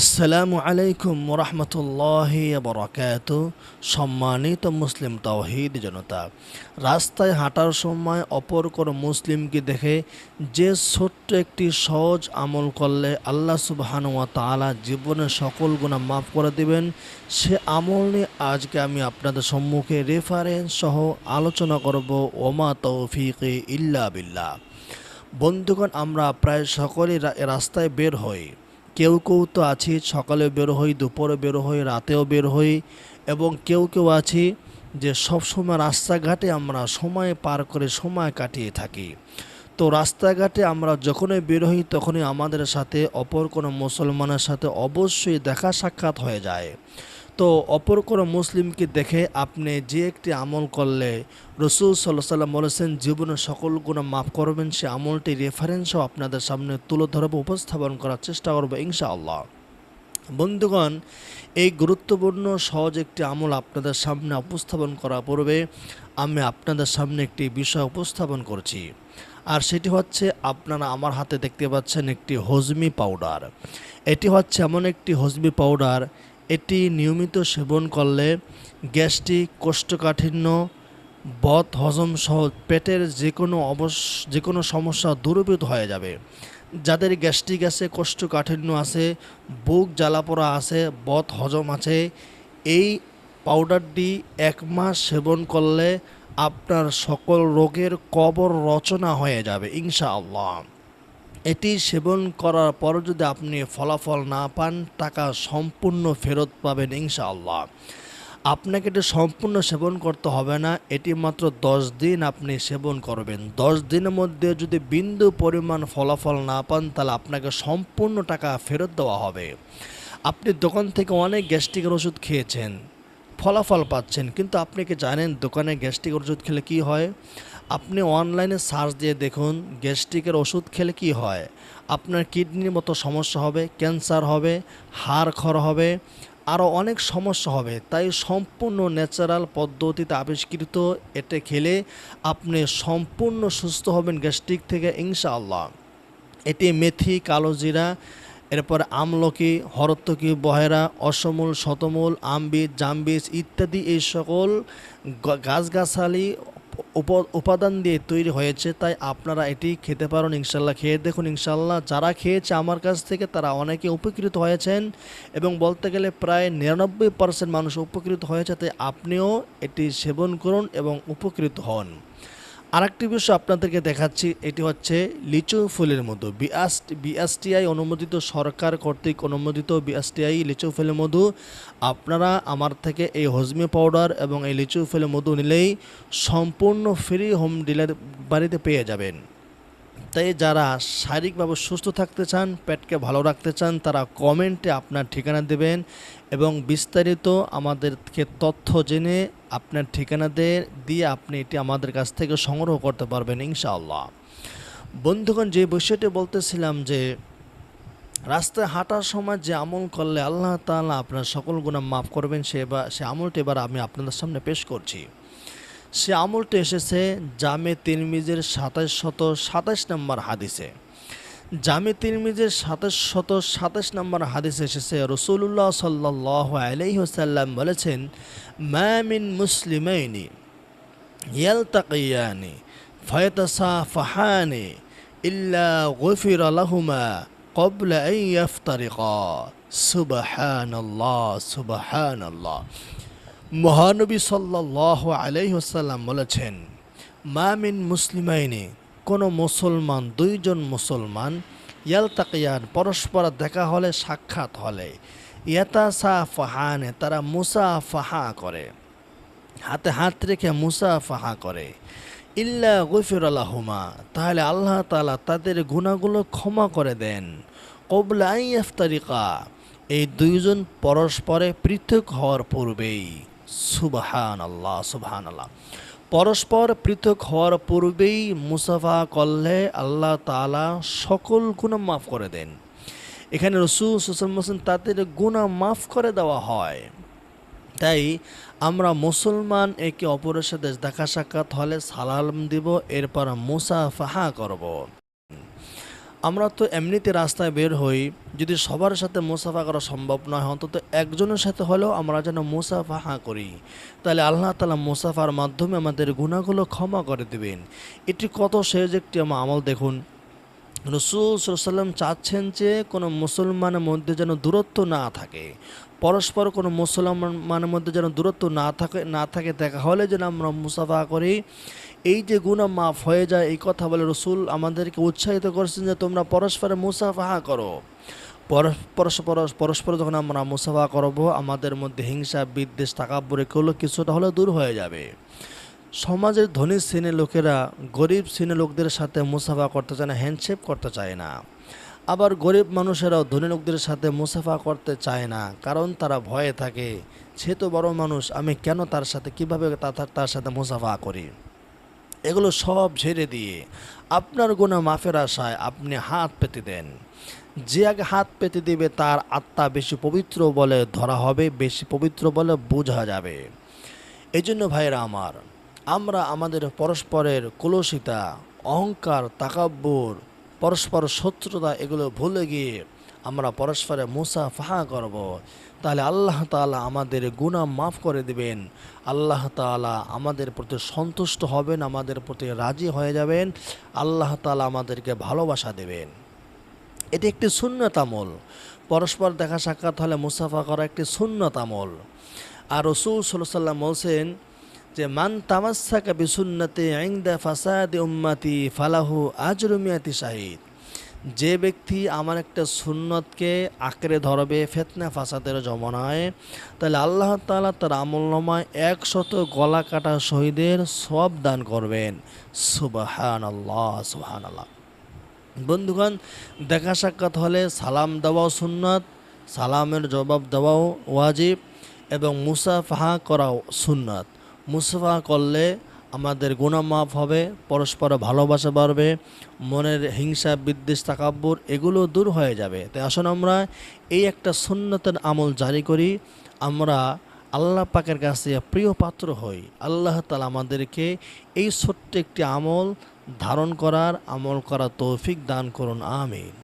আসসালামু আলাইকুম রহমতুল্লাহ বরকাত সম্মানিত মুসলিম তাওহিদ জনতা, রাস্তায় হাঁটার সময় অপর কোনো মুসলিমকে দেখে যে ছোট্ট একটি সহজ আমল করলে আল্লাহ সুবাহানুয়া তালা জীবনের সকল গুণা মাফ করে দিবেন। সে আমল নিয়ে আজকে আমি আপনাদের সম্মুখে রেফারেন্স সহ আলোচনা করব, ওমা তৌফিক ইল্লা বিল্লাহ। বন্ধুগণ, আমরা প্রায় সকলেই রাস্তায় বের হই। কেউ কেউ তো আছি, সকালে বের হই, দুপুরে বের হই, রাতেও বের হই এবং কেউ কেউ আছি যে সবসময় রাস্তাঘাটে আমরা সময় পার করে সময় কাটিয়ে থাকি। তো রাস্তাঘাটে আমরা যখনই বের হই তখনই আমাদের সাথে অপর কোনো মুসলমানের সাথে অবশ্যই দেখা সাক্ষাৎ হয়ে যায়। তো অপর কোনো মুসলিমকে দেখে আপনি যে একটি আমল করলে রসুল সাল্লাহ সাল্লাম বলেছেন, জীবনের সকল গুণা মাফ করবেন, সে আমলটি রেফারেন্সও আপনাদের সামনে তুলে ধরবো, উপস্থাপন করার চেষ্টা করব ইনশাআল্লাহ। বন্ধুগণ, এই গুরুত্বপূর্ণ, সহজ একটি আমল আপনাদের সামনে উপস্থাপন করা পূর্বে আমি আপনাদের সামনে একটি বিষয় উপস্থাপন করছি। আর সেটি হচ্ছে, আপনারা আমার হাতে দেখতে পাচ্ছেন একটি হজমি পাউডার এটি হচ্ছে এমন একটি হজমি পাউডার এটি নিয়মিত সেবন করলে গ্যাস্ট্রিক কোষ্ঠকাঠিন্য, বদ হজম সহ পেটের যে কোনো অবস যে কোনো সমস্যা দূরীভূত হয়ে যাবে। যাদের গ্যাস্ট্রিক আছে, কোষ্ঠকাঠিন্য আছে, বুক জ্বালাপোড়া আছে, বদ হজম আছে, এই পাউডারটি এক মাস সেবন করলে আপনার সকল রোগের কবর রচনা হয়ে যাবে, ইনশাআল্লাহ। এটি সেবন করার পর যদি আপনি ফলাফল না পান, টাকা সম্পূর্ণ ফেরত পাবেন ইনশাআল্লাহ। আপনাকে এটি সম্পূর্ণ সেবন করতে হবে না, এটি মাত্র দশ দিন আপনি সেবন করবেন। দশ দিনের মধ্যে যদি বিন্দু পরিমাণ ফলাফল না পান, তাহলে আপনাকে সম্পূর্ণ টাকা ফেরত দেওয়া হবে। আপনি দোকান থেকে অনেক গ্যাস্ট্রিকের ওষুধ খেয়েছেন, ফলাফল পাচ্ছেন, কিন্তু আপনি কি জানেন দোকানে গ্যাস্ট্রিক ওষুধ খেলে কি হয়? আপনি অনলাইনে সার্চ দিয়ে দেখুন, গ্যাস্ট্রিকের ওষুধ খেলে কি হয়। আপনার কিডনির মতো সমস্যা হবে, ক্যান্সার হবে, হাড় খর হবে আরও অনেক সমস্যা হবে। তাই সম্পূর্ণ ন্যাচারাল পদ্ধতিতে আবিষ্কৃত এতে খেলে আপনি সম্পূর্ণ সুস্থ হবেন গ্যাস্ট্রিক থেকে, ইনশাআল্লাহ। এটি মেথি, কালো জিরা, এরপর আমলকি হরত্তকি বহেরা, অসমূল, শতমূল আমবীজ জামবীজ ইত্যাদি এই সকল গাছগাছালি উপাদান দিয়ে তৈরি হয়েছে, তাই আপনারা এটি খেতে পারেন ইনশাল্লাহ। খেয়ে দেখুন ইনশাল্লাহ, যারা খেয়েছে আমার কাছ থেকে তারা অনেকে উপকৃত হয়েছেন এবং বলতে গেলে প্রায় নিরানব্বই পার্সেন্ট মানুষ উপকৃত হয়েছে, তাই আপনিও এটি সেবন করুন এবং উপকৃত হন। আরেকটি বিষয় আপনাদেরকে দেখাচ্ছি, এটি হচ্ছে লিচু ফুলের মধু। বিএস বিএসটিআই অনুমোদিত সরকার কর্তৃক অনুমোদিত বিএসটিআই লিচু ফুলের মধু। আপনারা আমার থেকে এই হজমি পাউডার এবং এই লিচু ফুলের মধু নিলেই সম্পূর্ণ ফ্রি হোম ডিলার বাড়িতে পেয়ে যাবেন। তাই যারা শারীরিকভাবে সুস্থ থাকতে চান, পেটকে ভালো রাখতে চান, তারা কমেন্টে আপনার ঠিকানা দেবেন এবং বিস্তারিত আমাদেরকে তথ্য জেনে আপনার ঠিকানা দিয়ে আপনি এটি আমাদের কাছ থেকে সংগ্রহ করতে পারবেন, ইনশাআল্লাহ। বন্ধুগণ, যে বিষয়টি বলতেছিলাম যে, রাস্তায় হাঁটার সময় যে আমল করলে আল্লাহ তাআলা আপনার সকল গুণা মাফ করবেন, সে বা, সে আমলটি এবার আমি আপনাদের সামনে পেশ করছি। সে আমলটি এসেছে জামে তিরমিজের সাতাশ শত সাতাশ নম্বর হাদিসে। জামে তিরমিজের সাতাশ শত সাতাশ নম্বর হাদিস এসেছে রসুল্লাহ সাল্লাহ আলহিহসাল্লাম বলেছেন মামিন মুসলিমাইনি ইয়ালতাকিয়ানি ফয়তাসা ফাহানি ইল্লা গফির আলহুমা কবলা ইফতারিক সুবাহান আল্লাহ সুবাহান আল্লাহ মহানবী সাল্লাহ আলহিহসাল্লাম বলেছেন মামিন মুসলিমাইনি কোনো মুসলমান, দুইজন মুসলমান ইয়ালতাকিয়ান পরস্পর দেখা হলে সাক্ষাৎ হলে। ইয়াতাসা ফাহানে তারা মুসা ফাহা করে। হাতে হাত রেখে মুসা ফাহা করে। ইল্লা গফির আল্লাহুমা তাহলে আল্লাহ তাআলা তাদের গুণাগুলো ক্ষমা করে দেন। কবলা আই ইফতারিকা এই দুইজন পরস্পরে পৃথক হওয়ার পূর্বেই। সুবহান আল্লাহ সুবহান আল্লাহ পরস্পর পৃথক হওয়ার পূর্বেই মুসাফা করলে আল্লাহ তালা সকল গুণা মাফ করে দেন। এখানে রসুল সুসম হোসেন তাদের গুণা মাফ করে দেওয়া হয়। তাই আমরা মুসলমান একে অপরের সাথে দেখা সাক্ষাৎ হলে সালাম দিব, এরপর মুসাফাহা করব। আমরা তো এমনিতে রাস্তায় বের হই, যদি সবার সাথে মুসাফা করা সম্ভব নয়, অন্তত একজনের সাথে হলেও আমরা যেন মুসাফা মুসাফাহা করি। তাহলে আল্লাহ তালা মুসাফার মাধ্যমে আমাদের গুণাগুলো ক্ষমা করে দেবেন। এটি কত সহজ একটি আমা- আমল দেখুন। রসুল সাল্লাম চাচ্ছেন যে কোনো মুসলমানের মধ্যে যেন দূরত্ব না থাকে। পরস্পর কোনো মুসলমানের মধ্যে যেন দূরত্ব না থাকে না থাকে, দেখা হলে যেন আমরা মুসাফা করি। এই যে গুণা মাফ হয়ে যায়, এই কথা বলে রসুল আমাদেরকে উৎসাহিত করছেন যে তোমরা পরস্পরে মুসাফাহা করো। পরস- পরস্পর পরস্পর যখন আমরা মুসাফা করব, আমাদের মধ্যে হিংসা, বিদ্বেষ, তাকাব্বর এগুলো কিছুটা হলে দূর হয়ে যাবে। সমাজের ধনী শ্রেণির লোকেরা গরিব শ্রেণির লোকদের সাথে মুসাফা করতে চায় না হ্যান্ডশেপ করতে চায় না। আবার গরিব মানুষেরাও ধনী লোকদের সাথে মুসাফা করতে চায় না, কারণ তারা ভয়ে থাকে। সে তো বড় মানুষ, আমি কেন তার সাথে, কীভাবে তার সাথে মুসাফা করি? এগুলো সব ঝেড়ে দিয়ে আপনার গুণা মাফের আশায় আপনি হাত পেতে দেন। যে আগে হাত পেতে দিবে তার আত্মা বেশি পবিত্র বলে ধরা হবে, বেশি পবিত্র বলে বোঝা যাবে। এই জন্য ভাইরা আমার, আমরা আমাদের পরস্পরের কলসিতা, অহংকার, তাকাব্বর, পরস্পর শত্রুতা এগুলো ভুলে গিয়ে আমরা পরস্পরে মুসাফাহা করব। তাহলে আল্লাহ তাআলা আমাদের গুনাহ মাফ করে দেবেন। আল্লাহ তাআলা আমাদের প্রতি সন্তুষ্ট হবেন, আমাদের প্রতি রাজি হয়ে যাবেন। আল্লাহ তাআলা আমাদেরকে ভালোবাসা দেবেন। এটি একটি সুন্নত আমল। পরস্পর দেখা সাক্ষাৎ হলে মুসাফা করা একটি সুন্নত আমল। আর সাল্লাহ সাল্লাম বলছেন যে, মান তামাসাকা বিসুন্নতে আইন্দা ফাসাদ উম্মাতি ফালাহু আজরুমিয়াতি শাহিদ। যে ব্যক্তি আমার একটা সুন্নতকে আঁকড়ে ধরবে, ফেতনা ফাসাদের জমানায়, তাহলে আল্লাহ তালা তার আমলনামায় একশত গলা কাটা শহীদের সব দান করবেন। সুবাহান আল্লাহ সুবাহান আল্লাহ বন্ধুগণ, দেখা সাক্ষাৎ হলে সালাম দেওয়াও সুন্নত, সালামের জবাব দেওয়াও ওয়াজিব এবং মুসাফাহা করাও সুন্নত। মুসাফা করলে আমাদের গুণা মাফ হবে পরস্পর ভালোবাসা বাড়বে, মনের হিংসা, বিদ্বেষ, তাকাব্বর এগুলো দূর হয়ে যাবে। তাই আসুন আমরা এই একটা সুন্নতের আমল জারি করি। আমরা আল্লাহ পাকের কাছে প্রিয় পাত্র হই। আল্লাহ তালা আমাদেরকে এই ছোট্ট একটি আমল ধারণ করার আমল করা তৌফিক দান করুন, আমিন।